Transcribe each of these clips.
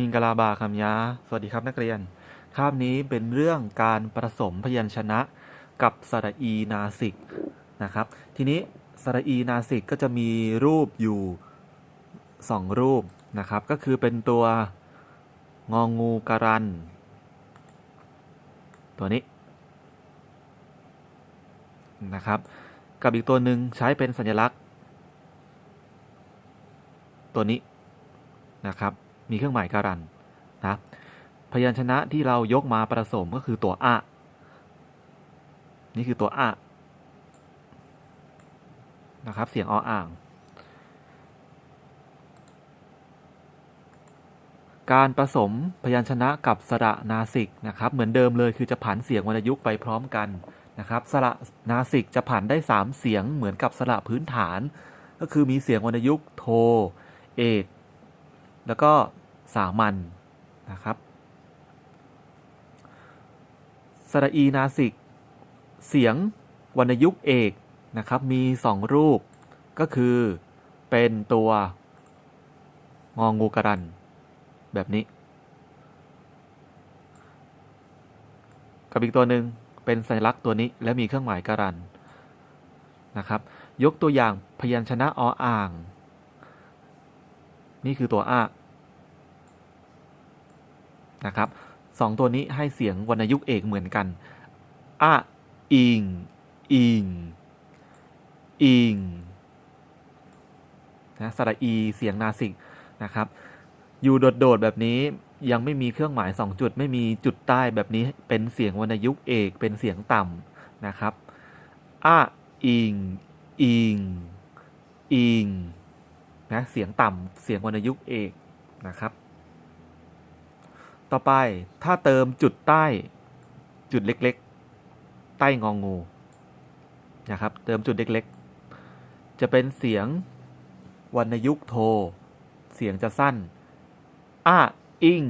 มิงกลาบาคำยา สวัสดีครับนักเรียน คาบนี้เป็นเรื่องการผสมพยัญชนะกับสระอีนาสิกนะครับ ทีนี้สระอีนาสิกก็จะมีรูปอยู่สองรูปนะครับ ก็คือเป็นตัวงองูการัน ตัวนี้นะครับ กับอีกตัวหนึ่งใช้เป็นสัญลักษณ์ ตัวนี้นะครับ มีเครื่องหมายการันนะพยัญชนะที่เรายกมาผสมก็คือตัวอะนี่คือตัวอะนะครับ เสียงออ่าง การผสมพยัญชนะกับสระนาสิกนะครับ เหมือนเดิมเลยคือจะผันเสียงวรรณยุกต์ไปพร้อมกันนะครับสระนาสิกจะผันได้ 3 เสียงเหมือนกับสระพื้นฐาน ก็คือมีเสียงวรรณยุกต์โท เอก แล้วก็ สามัญนะครับสระอีนาสิก เสียงวรรณยุกต์เอกนะครับมี 2 รูปก็คือเป็นตัวงองูกรัน แบบนี้ กับอีกตัวหนึ่งเป็นสัญลักษณ์ตัวนี้และมีเครื่องหมายกรันนะครับยกตัวอย่างพยัญชนะออ่าง นี่คือตัวอะ นะครับสองตัวนี้ให้เสียงวรรณยุกต์เอกเหมือนกันอะอิง อิง อิงนะสระอีเสียงนาสิกนะครับ อยู่โดดๆแบบนี้ยังไม่มีเครื่องหมาย 2 จุด ไม่มีจุดใต้แบบนี้เป็นเสียงวรรณยุกต์เอก เป็นเสียงต่ำนะครับอะอิง อิง อิงนะเสียงต่ำเสียงวรรณยุกต์เอกนะครับ ต่อไปถ้าเติมจุดใต้ จุดเล็กๆ ใต้งองงูนะครับเติมจุดเล็กๆ จะเป็นเสียงวรรณยุกโท เสียงจะสั้นอะอิง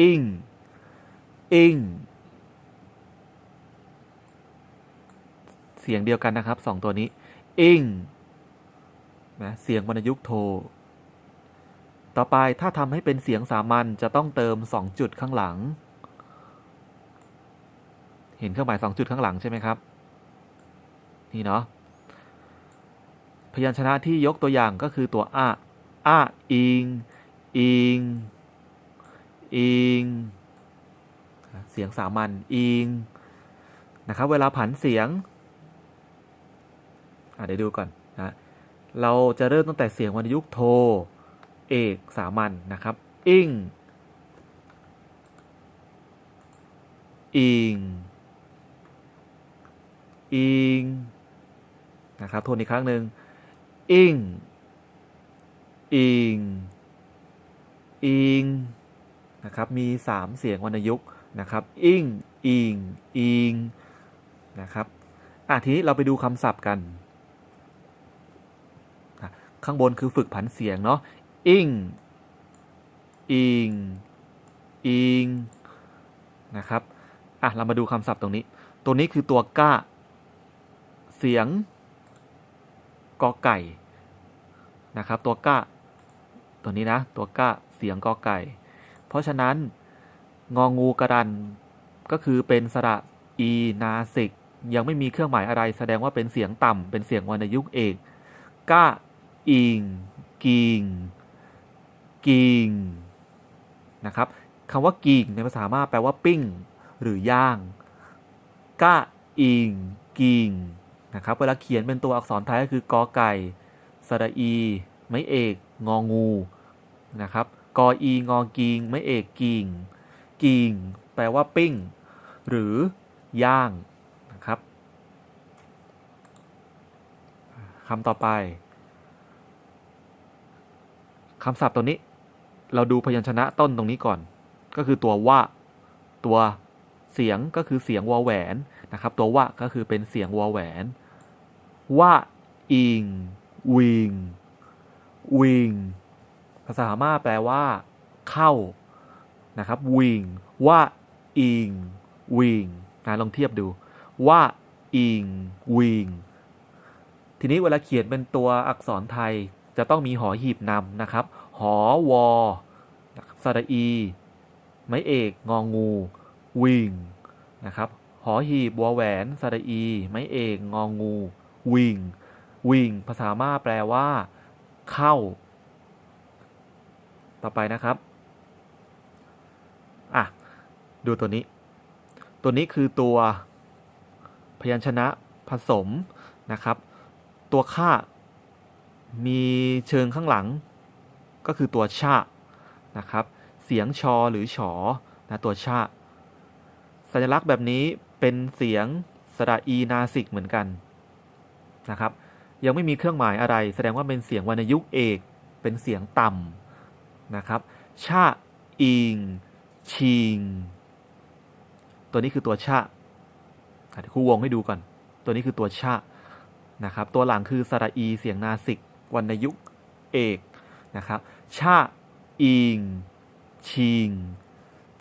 อิง อิง เสียงเดียวกันนะครับสองตัวนี้ อิงนะเสียงวรรณยุกโท ต่อไปถ้าทำให้เป็นเสียงสามัญจะต้องเติม 2 จุดข้างหลัง เห็นเครื่องหมาย 2 จุดข้างหลังใช่ไหมครับ นี่เนาะพยัญชนะที่ยกตัวอย่างก็คือตัวอะอะอิง อิง อิง เสียงสามัญ อิง นะครับ เวลาผันเสียง อะเดี๋ยวดูก่อนนะ เราจะเริ่มตั้งแต่เสียงวรรณยุกต์โท เอกสามัญนนะครับ อิง อิง อิง นะครับทวนอีกครั้งหนึ่งอิง อิง อิง นะครับ มี 3 เสียงวรรณยุกต์นะครับ อิง อิง อิง นะครับอะทีนี้เราไปดูคำศัพท์กัน ข้างบนคือฝึกผันเสียงเนาะ อิงอิงอิงนะครับ อะ เรามาดูคำศัพท์ตรงนี้ ตัวนี้คือตัวก้า เสียงกอไก่นะครับ ตัวก้า ตัวนี้นะ ตัวก้า เสียงกอไก่ เพราะฉะนั้นงองูกระดันก็คือเป็นสระอีนาสิก ยังไม่มีเครื่องหมายอะไร แสดงว่าเป็นเสียงต่ำเป็นเสียงวรรณยุกต์เอกก้าอิงกิง กิงนะครับคำว่ากิงในภาษามาแปลว่าปิ้ง หรือย่างก้าอิงกิงนะครับเวลาเขียนเป็นตัวอักษรไทยก็คือกอไก่สระอี ไม้เอกงองูนะครับกออีงอกิงไม้เอกกิงกิงแปลว่าปิ้ง หรือย่างนะครับคำต่อไปคำศัพท์ตัวนี้ เราดูพยัญชนะต้นตรงนี้ก่อน ก็คือตัวว่า ตัวเสียงก็คือเสียงวอแหวนนะครับ ตัวว่าก็คือเป็นเสียงวอแหวน ว่าอิงวิงวิงภาษาพม่าแปลว่า เข้านะครับวิงว่าอิงวิงนะลองเทียบดู ว่าอิงวิงทีนี้เวลาเขียนเป็นตัวอักษรไทยจะต้องมีหอหีบนำนะครับ หอวอสระอี ไม้เอกงองู วิ่งนะครับหอหีบัวแหวนสระอี ไม้เอกงองู วิ่ง วิ่ง ภาษาม่าแปลว่า เข้า ต่อไปนะครับอะดูตัวนี้ ตัวนี้คือตัวพยัญชนะผสมนะครับ ตัวค่ามีเชิงข้างหลัง ก็คือตัวชานะครับ เสียงชอหรือฉอนะตัวชาสัญลักษณ์แบบนี้เป็นเสียงสระอีนาสิกเหมือนกันนะครับ ยังไม่มีเครื่องหมายอะไร แสดงว่าเป็นเสียงวรรณยุกต์เอก เป็นเสียงต่ำนะครับชาอิง ชิง ตัวนี้คือตัวชาเดี๋ยวครูวงให้ดูก่อน ตัวนี้คือตัวชานะครับ ตัวหลังคือสระอีเสียงนาสิกวรรณยุกต์เอกนะครับ ชาอิง ชิง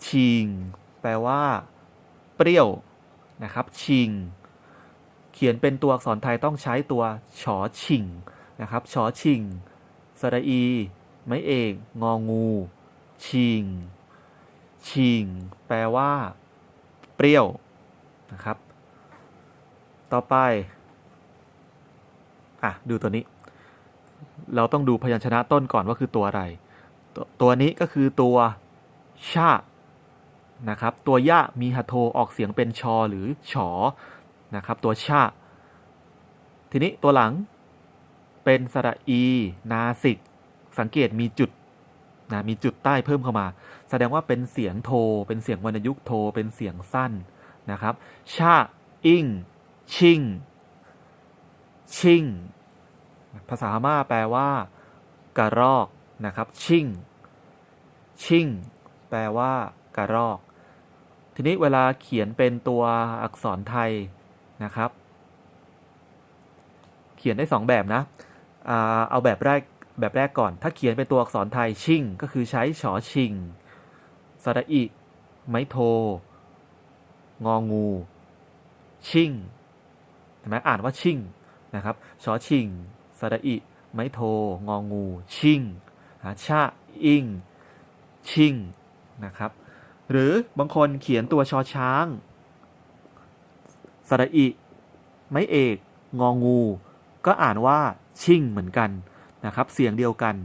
ชิง แปลว่า เปรี้ยวนะครับ ชิง เขียนเป็นตัวอักษรไทยต้องใช้ตัวฉอชิงนะครับฉอชิงสระอี ไม้เอกงองู ชิง ชิง แปลว่า เปรี้ยวนะครับ ต่อไป อะ ดูตัวนี้ เราต้องดูพยัญชนะต้นก่อนว่าคือตัวอะไรตัวตัวนี้ก็คือตัวชานะครับ ตัวยะมีหัโทออกเสียงเป็นชอหรือฉอนะครับ ตัวชาทีนี้ตัวหลังเป็นสระอี นาสิก สังเกตมีจุดนะมีจุดใต้เพิ่มเข้ามา แสดงว่าเป็นเสียงโท เป็นเสียงวรรณยุกโท เป็นเสียงสั้นนะครับ ชา อิง ชิง ชิง ภาษาพม่าแปลว่า กระรอกนะครับ ชิ่ง ชิ่ง แปลว่า กระรอก ทีนี้เวลาเขียนเป็นตัวอักษรไทยนะครับ เขียนได้สองแบบนะเอาแบบแรกแบบแรกก่อน ถ้าเขียนเป็นตัวอักษรไทยชิ่ง ก็คือใช้ฉอชิงสระอิ ไม้โท งองู ชิ่งเห็นไหมอ่านว่าชิ่งนะครับ ชอชิง สระอิ ไม้โท งองู ชิงชาอิง ชิง นะครับ หรือบางคนเขียนตัวชอช้าง สระอิ ไม้เอก งองู ก็อ่านว่าชิ่งเหมือนกันนะครับ เสียงเดียวกัน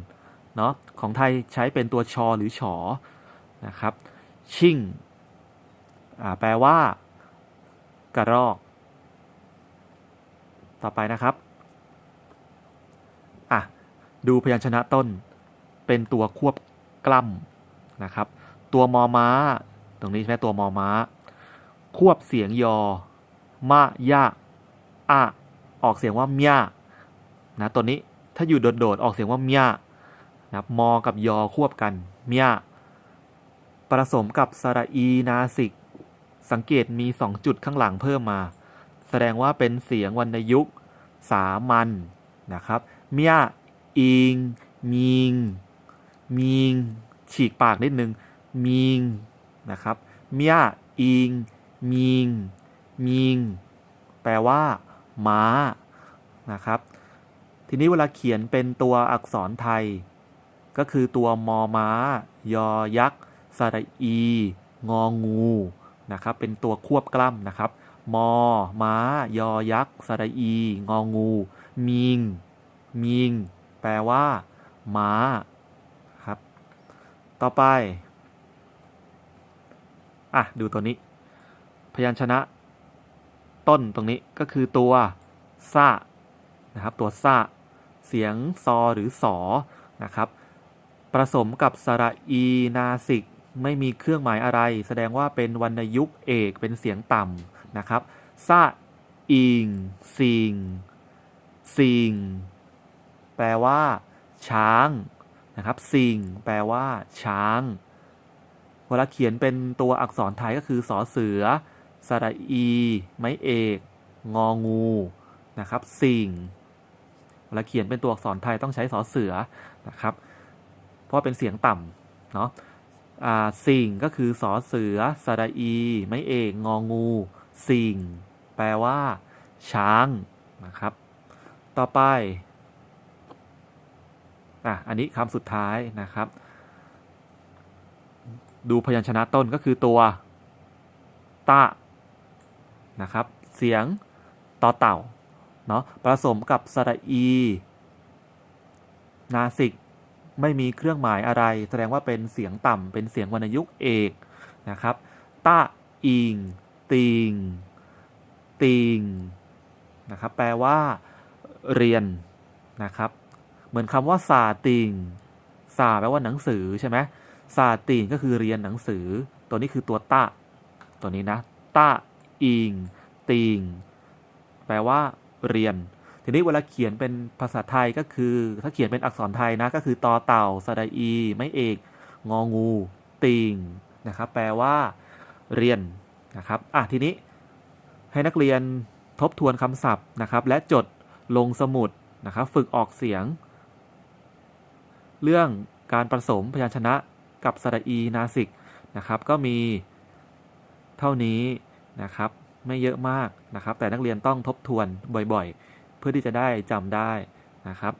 เนาะ ของไทยใช้เป็นตัวชอหรือฉอ นะครับ ชิ่งแปลว่ากระรอก ต่อไปนะครับ ดูพยัญชนะต้น เป็นตัวควบกล้ำนะครับ ตัวมอม้า ตรงนี้ใช่ไหมตัวมอม้า ควบเสียงยอมะยะอะออกเสียงว่าเมียนะตัวนี้ถ้าอยู่โดดๆออกเสียงว่าเมียนะมอกับยอควบกันเมียผสมกับสระอีนาสิก สังเกตมีสองจุดข้างหลังเพิ่มมา แสดงว่าเป็นเสียงวรรณยุกต์สามัญนนะครับ เมีย อิง มิง มิง ฉีกปากนิดนึง มิง นะครับ เมียอิง มิง มิง แปลว่า ม้า นะครับ ทีนี้เวลาเขียนเป็นตัวอักษรไทย ก็คือตัวมอม้า ยอยักษ์สระอี งองู นะครับ เป็นตัวควบกล้ำนะครับ มอ ม้า ยอยักษ์สระอี งองู มิง มิง แปลว่า ม้าครับ ต่อไป อะ ดูตัวนี้ พยัญชนะ ต้นตรงนี้ก็คือตัวซานะครับ ตัวซาเสียงซอหรือสอนะครับผสมกับสระอีนาสิก ไม่มีเครื่องหมายอะไร แสดงว่าเป็นวรรณยุกต์เอกเป็นเสียงต่ำนะครับซาอิงซิงซิง แปลว่า ช้างนะครับซิงแปลว่า ช้าง เวลาเขียนเป็นตัวอักษรไทยก็คือสอเสือสระอี ไม้เอก งองูนะครับสิ่งเวลาเขียนเป็นตัวอักษรไทยต้องใช้สอเสือนะครับ เพราะเป็นเสียงต่ำเนาะสิ่งก็คือสอเสือสระอี ไม้เอกงองู สิ่ง แปลว่า ช้างนะครับ ต่อไป อะอันนี้คำสุดท้ายนะครับ ดูพยัญชนะต้นก็คือตัวตะนะครับ เสียงต่อเต่าเนาะผสมกับสระอี นาสิกไม่มีเครื่องหมายอะไร แสดงว่าเป็นเสียงต่ำเป็นเสียงวรรณยุกต์เอกนะครับตะอิงติงติงนะครับ แปลว่า เรียนนะครับ เหมือนคำว่าซาติงซาแปลว่าหนังสือใช่ไหมซาติงก็คือเรียนหนังสือ ตัวนี้คือตัวตะตัวนี้นะตะอิงติงแปลว่าเรียน ทีนี้เวลาเขียนเป็นภาษาไทยก็คือ ถ้าเขียนเป็นอักษรไทยนะก็คือตอเต่าสระอี ไม่เอก งองู ติงนะครับ แปลว่า เรียนนะครับอะทีนี้ให้นักเรียนทบทวนคำศัพท์นะครับ และจดลงสมุดนะครับ ฝึกออกเสียง เรื่องการผสมพยัญชนะกับสระอีนาสิกนะครับ ก็มีเท่านี้นะครับ ไม่เยอะมากนะครับ แต่นักเรียนต้องทบทวนบ่อยๆ เพื่อที่จะได้จำได้นะครับ